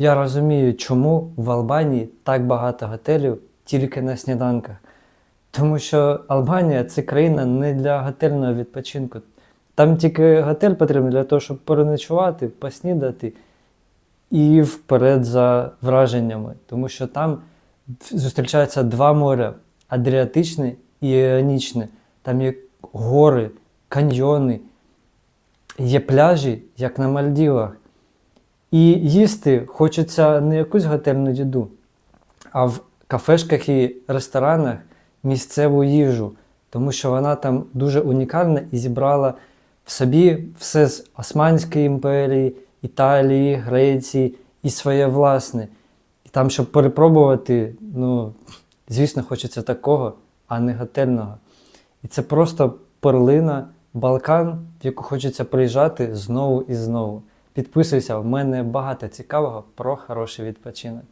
Я розумію, чому в Албанії так багато готелів тільки на сніданках. Тому що Албанія це країна не для готельного відпочинку. Там тільки готель потрібен для того, щоб переночувати, поснідати і вперед за враженнями. Тому що там зустрічаються два моря: Адріатичне і Іонічне. Там є гори, каньйони, є пляжі, як на Мальдівах. І їсти хочеться не якусь готельну їду, а в кафешках і ресторанах місцеву їжу, тому що вона там дуже унікальна і зібрала в собі все з Османської імперії, Італії, Греції і своє власне. І там, щоб перепробувати, ну, звісно, хочеться такого, а не готельного. І це просто перлина, Балкан, в яку хочеться приїжджати знову і знову. Підписуйся, в мене багато цікавого про хороший відпочинок.